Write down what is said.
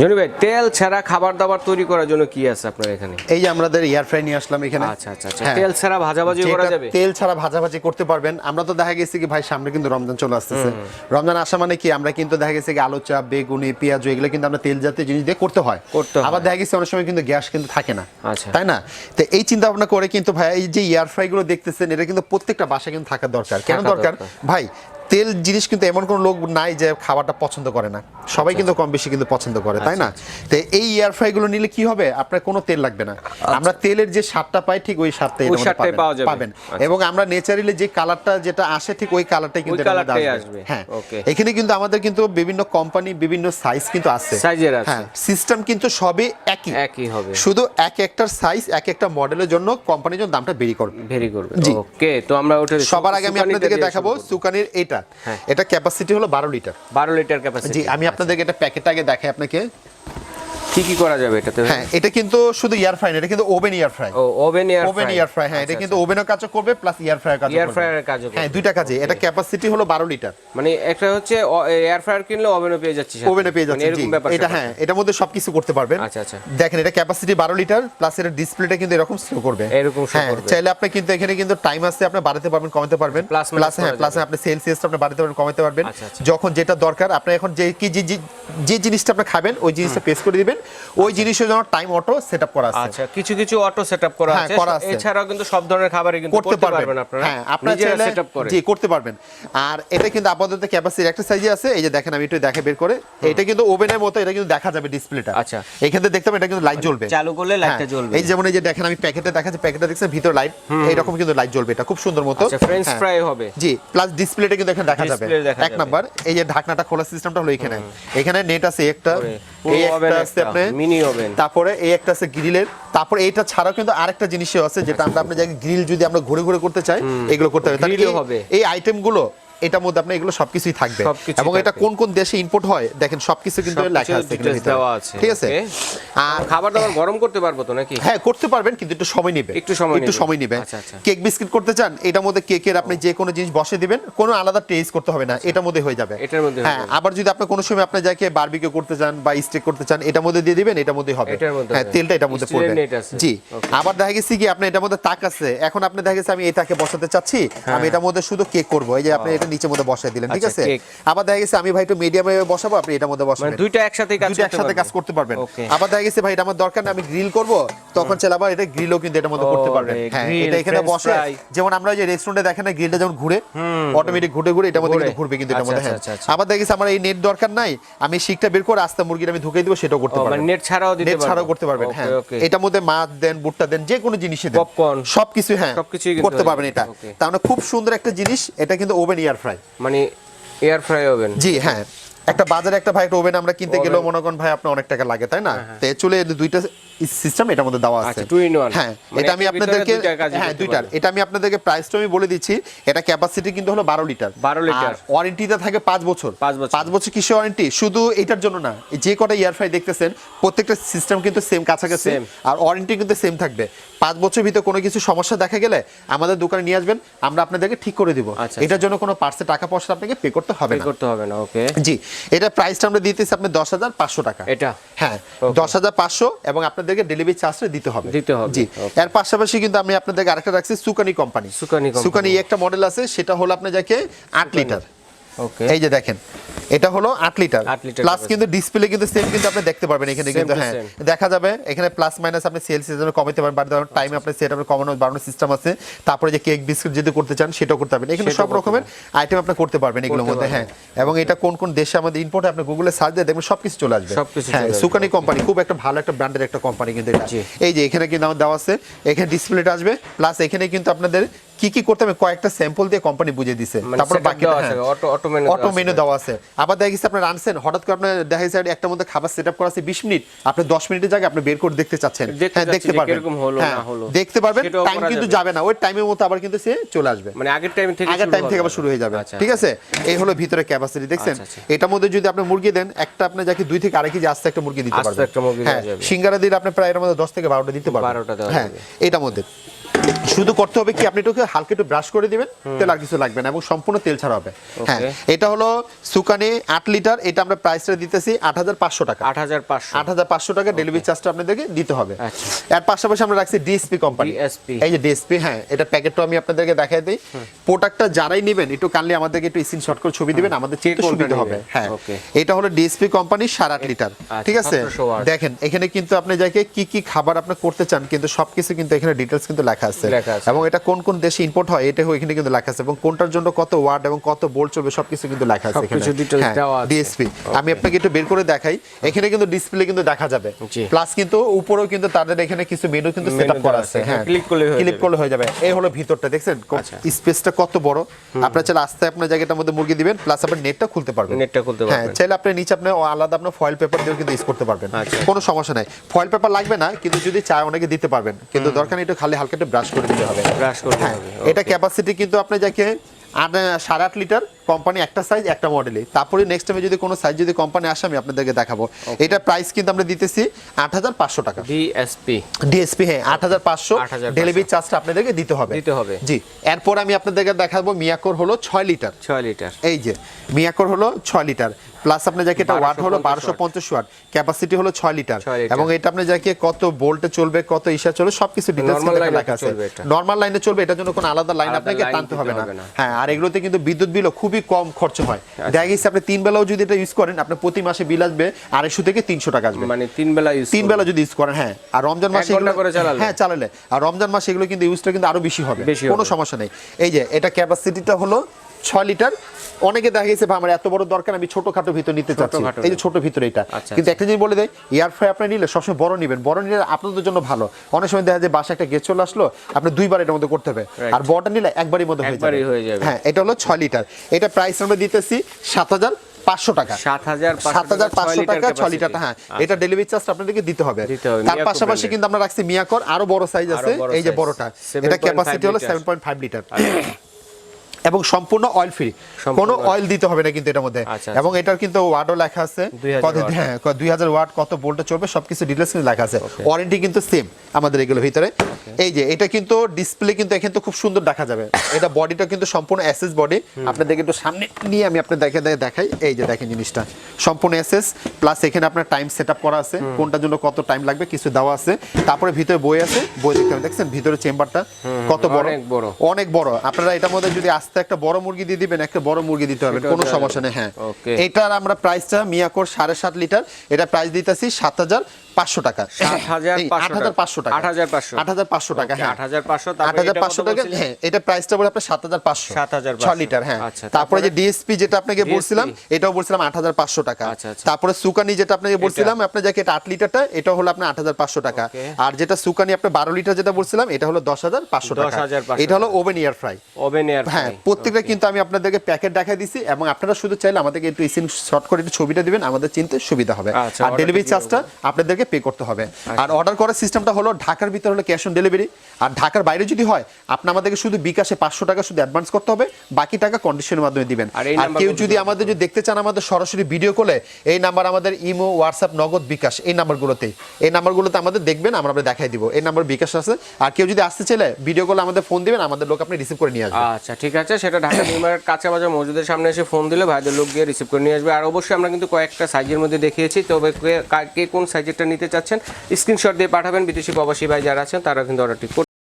Johnny ভাই তেল ছাড়া খাবার দাবার তৈরি করার জন্য কি আছে আপনার এখানে? এই যে আমাদের এয়ার ফ্রাই নিয়ে আসলাম এখানে। আচ্ছা আচ্ছা আচ্ছা। হ্যাঁ। তেল ছাড়া ভাজাভাজি করা যাবে? তেল ছাড়া ভাজাভাজি করতে পারবেন। আমরা তো দেখা গেছে কি ভাই সামনে কিন্তু রমজান চলে আসতেছে। রমজান আসা মানে কি আমরা কিন্তু দেখা গেছে কি আলু চাপ বেগুনি পেঁয়াজ এগুলো কিন্তু আমরা তেল জাতীয় জিনিস দিয়ে করতে হয়। করতে আবার দেখা গেছে অনেক সময় কিন্তু গ্যাস কিন্তু থাকে না। আচ্ছা। তাই না? তো এই চিন্তা ভাবনা করে কিন্তু ভাই এই যে এয়ার ফ্রাই গুলো দেখতেছেন এটা কিন্তু প্রত্যেকটা বাসায় কিন্তু থাকা দরকার। কেন দরকার। ভাই তেল জিনিস কিন্তু এমন কোনো লোক নাই যে খাবারটা পছন্দ করে না। সবাই কিন্তু কম বেশি কিন্তু পছন্দ করে তাই না? তো এই এয়ার ফ্রাই গুলো নিলে কি হবে? আপনার কোনো তেল লাগবে না। আমরা তেলের যে স্বাদটা পাই ঠিক ওই স্বাদটা স্বাদটাই পাবেন আচ্ছা। এবং আমরা নেচারালি যে কালারটা যেটা আসে ঠিক ওই কালারটাই কিন্তু আসবে। হ্যাঁ। এখানে কিন্তু আমাদের কিন্তু বিভিন্ন কোম্পানি বিভিন্ন সাইজ কিন্তু আছে। Size-এর আছে। হ্যাঁ সিস্টেম কিন্তু সবই একই। একই হবে। শুধু এক একটার সাইজ এক একটা মডেলের জন্য কোম্পানির জন্য দামটা বেরি করবে। ভেরি করবে। ওকে তো আমরা ওটা সবার আগে আমি আপনাদেরকে দেখাবো সুকানির এটা। হ্যাঁ। এটা ক্যাপাসিটি হলো বারো লিটার। বারো লিটার ক্যাপাসিটি জি আমি আপনাদেরকে এটা প্যাকেট আগে দেখাই আপনাকে। কি কি করা যাবে এটাতে? হ্যাঁ এটা কিন্তু শুধু ইয়ার ফ্রাই এটা কিন্তু ওভেন ইয়ার ফ্রাই ও oven air oven air fry হ্যাঁ এটা কিন্তু ওভেনও কাজও করবে প্লাস ইয়ার ফ্রাই কাজও এয়ার ফ্রায়ারের কাজও হ্যাঁ দুইটা কাজে এটা ক্যাপাসিটি হলো বারো লিটার মানে একটা হচ্ছে এয়ার ফ্রায়ার কিনলে ওভেনও পেয়ে যাচ্ছি সাথে। ওভেনে পেয়ে মানে যাচ্ছে এরকম ব্যাপার এটা হ্যাঁ এটার মধ্যে সবকিছু করতে পারবেন। আচ্ছা, আচ্ছা। দেখেন এটা ক্যাপাসিটি বারো লিটার প্লাস এর ডিসপ্লেটা কিন্তু এরকম শো করবে। এরকম show হ্যাঁ করবে। চাইলে আপনি কিন্তু এখানে কিন্তু টাইম আছে আপনি বাড়াতে পারবেন কমাতে পারবেন। প্লাস হ্যাঁ প্লাস। আপনি সেলসিয়াসটা আপনি বাড়াতে পারবেন কমাতে পারবেন। আচ্ছা, আচ্ছা। যখন যেটা দরকার আপনি এখন যে কি যে জিনিসটা আপনি খাবেন ওই জিনিসটা প্রেস করে দিবেন। ওই জিনিসের জন্য টাইম অটো সেটআপ করা আছে। আচ্ছা কিছু কিছু অটো করা হ্যাঁ, আছে। করা আছে। এছাড়াও কিন্তু সব ধরনের খাবারই কিন্তু করতে পারবেন। আপনারা। হ্যাঁ আপনারা চাইলে জি করতে পারবেন। আর এটা কিন্তু আপাতত ক্যাপাসিটি একটা সাইজে আছে। এই যে দেখেন আমি একটু দেখে বের করে। এটা কিন্তু ওভেনের মতো এটা কিন্তু দেখা যাবে ডিসপ্লেটা আচ্ছা। এখানে দেখতে পাবেন এটা কিন্তু লাইট জ্বলবে। চালু করলে লাইটটা হ্যাঁ, জ্বলবে। এই যেমন এই যে দেখেন আমি প্যাকেটে দেখা যাচ্ছে প্যাকেটে দেখছেন ভিতর লাইট এইরকম কিন্তু লাইট জ্বলবে এটা খুব সুন্দর মতো। আচ্ছা ফ্রেঞ্চ হ্যাঁ। ফ্রাই হবে। জি প্লাস ডিসপ্লেটা কিন্তু এখানে দেখা যাবে। এক। নাম্বার এই যে ঢাকনাটা খোলা সিস্টেমটা হলো এখানে। এখানে নেট আছে একটা এই একটা, আপনি মিনি ওভেন। তারপরে এই একটা আছে গ্রিলের। তারপরে এইটা ছাড়াও কিন্তু আরেকটা জিনিসও আছে যেটা আমরা আপনি জায়গায় গ্রিল যদি আমরা ঘুরে ঘুরে করতে চাই এগুলো করতে হবে। এই- আইটেমগুলো আইটেমগুলো এটার মধ্যে আপনার এগুলো সবকিছুই থাকবে এবং এটা কোন কোন দেশে ইম্পোর্ট হয় দেখেন সবকিছু কিন্তু লেখা আছে। দেওয়া আছে, ঠিক আছে আর খাবার দাবার গরম করতে পারব তো নাকি হ্যাঁ করতে পারবেন কিন্তু একটু সময় নেবে একটু সময় একটু সময় নেবে আচ্ছা, আচ্ছা। কেক বিস্কিট করতে চান এটার মধ্যে কেকের আপনি যে কোনো জিনিস বসে দিবেন কোনো আলাদা টেস্ট করতে হবে না এটার মধ্যে হয়ে যাবে এটার মধ্যে হ্যাঁ আবার যদি আপনি কোনো সময় আপনার যাকে বারবিকিউ করতে চান বা স্টেক করতে চান এটার মধ্যে দিয়ে দিবেন এটার মধ্যে হবে হ্যাঁ তেলটা এটার মধ্যে পড়বে জি আবার দেখা গেছে কি আপনি এটার মধ্যে তাক আছে এখন আপনি দেখা গেছে আমি এটাকে বসাতে চাচ্ছি আমি এটার মধ্যে শুধু কেক করব এই যে আপনি এটা নিচের মধ্যে বসাই দিলেন ঠিক হ্যাঁ। আচ্ছা, আছে? আবার দেখা গেছে আমি ভাই একটু মিডিয়ামে বসাবো আপনি এটার মধ্যে মানে বসাবেন দুইটা একসাথে কাজ করতে একসাথে কাজ করতে পারবেন। আবার দেখা গেছে ভাই এটা আমার দরকার না আমি গ্রিল করব তখন চাইলে আবার এটা গ্রিলও কিন্তু এটার মধ্যে করতে পারবেন। হ্যাঁ এটা এখানে বসে যেমন আমরা যে রেস্টুরেন্টে দেখেন না গ্রিলটা যেমন ঘুরে অটোমেটিক ঘুরে ঘুরে এটার মধ্যে কিন্তু ঘুরবে কিন্তু এটার আচ্ছা, মধ্যে হ্যাঁ। আচ্ছা, আচ্ছা। আবার দেখা গেছে আমার এই নেট দরকার নাই আমি শিকটা বের করে আস্তে মুরগিটা আমি ঢুকিয়ে দিব সেটাও করতে মানে পারবেন। নেট ছাড়াও দিতে নেট ছাড়াও করতে পারবেন হ্যাঁ। এটার মধ্যে মাছ দেন ভুট্টা দেন যে কোনো জিনিসই দেন। Popcorn। সবকিছু হ্যাঁ সবকিছু করতে পারবেন এটা. তার মানে খুব সুন্দর একটা জিনিস এটা কিন্তু ওভেন ইয়ার ফ্রাই মানে এয়ার ফ্রাই ওভেন জি হ্যাঁ। একটা বাজারে একটা ভাই একটা ওভেন আমরা কিনতে গেলেও মনে করেন ভাই আপনার অনেক টাকা লাগে তাই না? তো চলে দুইটা সিস্টেম এটার মধ্যে দেওয়া আছে। আচ্ছা, two in one। হ্যাঁ মানে এটা আমি আপনাদেরকে হ্যাঁ দুইটার। এটা আমি আপনাদেরকে প্রাইসটা আমি বলে দিচ্ছি এটা ক্যাপাসিটি কিন্তু হলো বারো লিটার 12 লিটার। ওয়ারেন্টিতে থাকে পাঁচ বছর। পাঁচ বছর। কিসের ওয়ারেন্টি শুধু এটার জন্য না এই যে কটা ইয়ার ফ্রাই দেখতেছেন প্রত্যেকটা সিস্টেম কিন্তু সেম কাছাকাছি। আর ওয়ারেন্টি কিন্তু সেম থাকবে। পাঁচ বছর ভিতরে কোনো কিছু সমস্যা দেখা গেলে আমাদের দোকানে নিয়ে আসবেন আমরা আপনাদেরকে ঠিক করে দিব। আচ্ছা, এটার জন্য কোনো পার্সে টাকা পয়সা আপনাকে পে করতে হবে না। করতে হবে না ওকে জি এটা প্রাইসটা আমরা দিতেছি আপনি দশ হাজার পাঁচশো টাকা। এটা? হ্যাঁ. দশ হাজার পাঁচশো এবং আপনাদেরকে ডেলিভারি চার্জটা দিতে হবে। দিতে হবে, জি। এর পাশাপাশি কিন্তু আমি আপনাদের আরেকটা রাখছি সুকানি কোম্পানি সুকানি কোম্পানি সুকানি একটা মডেল আছে সেটা হলো আপনার যাকে আট লিটার এই যে দেখেন এটা হলো আট লিটার। প্লাস কিন্তু ডিসপ্লে কিন্তু সেম কিন্তু আপনি দেখতে পারবেন এখানে কিন্তু হ্যাঁ। দেখা যাবে এখানে প্লাস মাইনাস আপনি সেল সিজন কমাতে পারেন বাড়তে পারেন টাইম আপনি সেট আপনি কমানো বাড়ানোর সিস্টেম আছে তারপরে যে কেক বিস্কুট যদি করতে চান সেটাও করতে পারবেন। এখানে সব রকমের আইটেম আপনি করতে পারবেন এগুলোর মধ্যে হ্যাঁ। এবং এটা কোন কোন দেশে আমাদের ইম্পোর্ট আপনি গুগলে সার্চ দিয়ে দেখবেন সবকিছু চলে আসবে। হ্যাঁ। সুকানি কোম্পানি খুব একটা ভালো একটা ব্র্যান্ডের একটা কোম্পানি কিন্তু এটা। এই যে এখানে কিন্তু আমার দেওয়া আছে এখানে ডিসপ্লেটা আসবে প্লাস এখানে কিন্তু আপনাদের কি কি করতে হবে? কয়েকটা স্যাম্পল দিয়ে কোম্পানি বুঝিয়ে দিছে। মানে তারপর বাকি অটো মেনু দেওয়া আছে। আবার দেখা গেছে আপনি রানছেন হঠাৎ করে আপনার দেখা গেছে একটার মধ্যে খাবার সেট আপ করা আছে বিশ মিনিট। আপনি দশ মিনিটের জায়গায় আপনি বের করে দেখতে চাচ্ছেন। দেখতে হ্যাঁ দেখতে পারবেন। কীরকম হলো, হ্যাঁ, না হলো। দেখতে পারবেন। টাইম কিন্তু যাবে। না। ওই টাইমের মতো আবার কিন্তু সে চলে আসবে। মানে আগের টাইম থেকে আগের টাইম থেকে আবার শুরু হয়ে যাবে। আচ্ছা ঠিক আছে? এই হলো ভিতরে ক্যাপাসিটি দেখছেন? আচ্ছা, আচ্ছা। এটার মধ্যে যদি আপনি মুরগি দেন একটা আপনি যাকে দুই থেকে আড়াই কেজি আস্তে একটা মুরগি দিতে পারবেন। একটা মুরগি হ্যাঁ যাবে। সিঙ্গারা দিলে আপনি প্রায় এর মধ্যে দশ থেকে বারোটা দিতে পারবেন। 12টা দেওয়া হ্যাঁ। এটার মধ্যে। শুধু করতে হবে কি আপনি এটাকে হালকা একটু ব্রাশ করে দিবেন তেল আর কিছু লাগবে না এবং সম্পূর্ণ তেল ছাড়া হবে। হ্যাঁ এটা হলো সুকানি আট লিটার এটা আমরা প্রাইসটা দিতেছি আট হাজার পাঁচশো টাকা। আট হাজার পাঁচশো। আট হাজার পাঁচশো টাকা ডেলিভারি চার্জটা আপনাদেরকে দিতে হবে। আচ্ছা। এর পাশাপাশি আমরা রাখছি ডিএসপি কোম্পানি এই যে ডিএসপি হ্যাঁ এটা প্যাকেটটা আমি আপনাদেরকে দেখাই দিই। প্রোডাক্টটা যারাই নেবেন একটু কাইন্ডলি আমাদেরকে একটু স্ক্রিনশট করে ছবি দিবেন আমাদের কোনটা সুবিধা হবে। হ্যাঁ. এটা হলো ডিএসপি কোম্পানি সাড়ে আট লিটার আচ্ছা, ঠিক আছে? দেখেন এখানে কিন্তু আপনি যাকে কি কি খাবার আপনি করতে চান কিন্তু সবকিছু কিন্তু এখানে ডিটেলস কিন্তু লেখা আছে। লেখা আছে। এবং এটা কোন কোন দেশে ইম্পোর্ট হয় এটা এখানে কিন্তু লেখা আছে। এবং কোনটার জন্য কত ওয়াট এবং কত বোল্ট চলবে সবকিছু কিন্তু লেখা আছে এখানে। সবকিছু দেওয়া আছে। ডিএসপি আমি আপনাকে একটু বের করে দেখাই। এখানে কিন্তু ডিসপ্লে কিন্তু দেখা যাবে। প্লাস কিন্তু উপরেও কিন্তু তাদের এখানে কিছু মেনু কিন্তু সেটআপ Menu করা আছে। হ্যাঁ করলেই হয়ে ক্লিক করলে হয়ে যাবে। এই হলো ভিতরটা দেখছেন? আচ্ছা। স্পেসটা কত বড়। আপনার চাইলে আস্তে আপনার জায়গাটার মধ্যে মুরগি দিবেন প্লাস আপনার নেটটা খুলতে পারবেন। নেটটা খুলতে পারবেন হ্যাঁ পারবেন। চাইলে আপনি নিচে আপনি আলাদা আপনার ফয়েল পেপার দিয়েও কিন্তু ইউজ করতে পারবেন। আচ্ছা। কোনো সমস্যা নাই। ফয়েল পেপার লাগবে না কিন্তু যদি চায় অনেকে দিতে পারবেন। কিন্তু দরকার নেই একটু খালি হালকা একটু ব্রাশ করে দিতে হবে ব্রাশ করতে হ্যাঁ হবে এটা ক্যাপাসিটি কিন্তু আপনি যাকে আট সাড়ে আট লিটার কোম্পানি একটা সাইজ একটা মডেলই তারপরে নেক্সট টাইমে যদি কোনো সাইজ যদি কোম্পানি আসে আমি আপনাদেরকে দেখাবো। এটা প্রাইস কিন্তু আমরা দিতেছি আট হাজার পাঁচশো টাকা। ডিএসপি ডিএসপি হ্যাঁ আট হাজার পাঁচশো। 8,500 ডেলিভারি চার্জটা আপনাদেরকে দিতে হবে। দিতে হবে। জি। এরপর আমি আপনাদেরকে দেখাবো মিয়াকোর হলো ছয় লিটার ছয় লিটার এই যে মিয়াকোর হলো ছয় লিটার প্লাস আপনার যাকে এটা ওয়াট হলো 1250 বারোশো পঞ্চাশ ওয়াট ক্যাপাসিটি হলো ছয় লিটার 6 লিটার। এবং এটা আপনি যাকে কত ভোল্টে চলবে কত ইসা চলবে সবকিছু ডিটেলস লেখা আছে। নর্মাল লাইনে চলবে এটার জন্য কোনো আলাদা লাইন আপনাকে টানতে হবে না। হ্যাঁ আর এগুলোতে কিন্তু বিদ্যুৎ বিলও খুবই কম খরচ হয়। দেখা গেছে আপনি তিন বেলাও যদি এটা ইউজ করেন আপনার প্রতি মাসে বিল আসবে আড়াইশো থেকে তিনশো টাকা আসবে। মানে তিন বেলা তিন বেলা যদি ইউজ করেন হ্যাঁ। আর রমজান মাসে এগুলো- করে চালালে? হ্যাঁ চালালে। আর রমজান মাসে এগুলো কিন্তু ইউজটা কিন্তু আরও বেশি হবে। কোনো সমস্যা নেই। এই যে এটা ক্যাপাসিটিটা হলো ছয় লিটার। অনেকে দেখা গেছে আমার এত বড় দরকার আমি ছোটখাটো ভিতর নিতে চাচ্ছি। এই যে ছোট ভিতরে এটা। আচ্ছা, কিন্তু একটা জিনিস বলে দেয় এয়ার ফ্রাই আপনি নিলে সবসময় বড় নেবেন। বড় নিলে আপনাদের জন্য ভালো। অনেক সময় দেখা যায় বাসা একটা গেট চলে আসলো আপনি দুইবার এটার মধ্যে করতে হবে। আর বড়টা নিলে একবারই মধ্যে হয়ে যাবে। হয়ে এটা হলো ছয় লিটার। এটা প্রাইস আমরা দিতেছি সাত হাজার পাঁচশো টাকা। সাত হাজার পাঁচশো টাকা ছয় লিটারটা হ্যাঁ এটা ডেলিভারি চার্জ আপনাদেরকে দিতে হবে। তার পাশাপাশি কিন্তু আমরা রাখছি মিয়াকর আরও বড় সাইজ আছে। এই যে বড়টা এটা ক্যাপাসিটি হলো সেভেন পয়েন্ট ফাইভ লিটার এবং সম্পূর্ণ অয়েল ফ্রি কোনো অয়েল দিতে হবে না কিন্তু এটার মধ্যে। আচ্ছা, এবং এটার কিন্তু ওয়াটও লেখা আছে। হ্যাঁ দুই হাজার ওয়াট কত ভোল্টে চলবে সবকিছু ডিটেলস কিন্তু লেখা আছে। ওয়ারেন্টি কিন্তু সেম আমাদের এগুলো ভিতরে। এই যে এটা কিন্তু ডিসপ্লে কিন্তু এখানে তো খুব সুন্দর দেখা যাবে। এটা বডিটা কিন্তু সম্পূর্ণ এসএস বডি আপনাদেরকে একটু সামনে নিয়ে আমি আপনাদের দেখে দেখে দেখাই। এই যে দেখেন জিনিসটা। সম্পূর্ণ এসএস প্লাস এখানে আপনার টাইম সেট আপ করা আছে। কোনটার জন্য কত টাইম লাগবে কিছু দেওয়া আছে। তারপরে ভিতরে বই আছে। বই দেখতে দেখছেন? ভিতরে চেম্বারটা কত বড়? অনেক বড়। অনেক বড়। আপনারা এটার মধ্যে যদি আস্তে একটা বড় মুরগি দিয়ে দিবেন একটা বড় মুরগি দিতে হবে কোনো সমস্যা নেই হ্যাঁ। এটার আমরা প্রাইসটা মিয়াকোর সাড়ে সাত লিটার এটা প্রাইস দিতেছি সাত হাজার পাঁচশো টাকা। আট হাজার পাঁচশো টাকা। 8,500 আট হাজার পাঁচশো টাকা হ্যাঁ। 8,500 আট হাজার এটা পাঁচশো কত টাকা হ্যাঁ এটা প্রাইসটা বলে আপনার সাত হাজার পাঁচশো। 7,500 ছয় লিটার হ্যাঁ। আচ্ছা, তারপরে যে ডিএসপি যেটা আপনাকে বলছিলাম এটাও বলছিলাম আট হাজার পাঁচশো টাকা। আচ্ছা, আচ্ছা। তারপরে সুকানি যেটা আপনাকে বলছিলাম আপনার যাকে এটা আট লিটারটা এটা হলো আপনার আট হাজার পাঁচশো টাকা। আর যেটা সুকানি আপনার বারো লিটার যেটা বলছিলাম এটা হলো দশ হাজার পাঁচশো টাকা। এটা হলো oven air fry oven air হ্যাঁ প্রত্যেকটা কিন্তু আমি আপনাদেরকে প্যাকেট দেখাই দিছি এবং আপনারা শুধু চাইলে আমাদেরকে একটু স্ক্রিন শর্ট করে একটু ছবিটা দিবেন আমাদের চিনতে সুবিধা হবে। আর ডেলিভারি চার্জটা আপনাদেরকে পে করতে হবে। আর অর্ডার করার সিস্টেমটা হলো ঢাকার ভিতরে হলো ক্যাশ অন ডেলিভারি আর ঢাকার বাইরে যদি হয় আপনি আমাদেরকে শুধু বিকাশে পাঁচশো টাকা শুধু অ্যাডভান্স করতে হবে বাকি টাকা কন্ডিশনের মাধ্যমে দিবেন। আর কেউ যদি আমাদের যদি দেখতে চান আমাদের সরাসরি ভিডিও কলে এই নাম্বার আমাদের ইমো হোয়াটসঅ্যাপ নগদ বিকাশ এই নাম্বারগুলোতে এই নাম্বারগুলোতে আমাদের দেখবেন আমরা আপনাদের দেখাই দিব। এই নাম্বার বিকাশ আছে। আর কেউ যদি আসতে চাইলে ভিডিও কলে আমাদের ফোন দিবেন আমাদের লোক আপনি রিসিভ করে নিয়ে আসবেন আচ্ছা ঠিক আছে। সেটা ঢাকা নিউমার্কেট কাঁচা বাজার মসজিদের সামনে এসে ফোন দিলে ভাইদের লোক গিয়ে রিসিভ করে নিয়ে আসবে। আর অবশ্যই আমরা কিন্তু কয়েকটা সাইজের মধ্যে দেখিয়েছি। তবে কে- কোন সাইজেরটা নিতে চাচ্ছেন স্ক্রিনশট দিয়ে পাঠাবেন বিদেশি প্রবাসী ভাই যারা আছেন তারা কিন্তু অর্ডারটি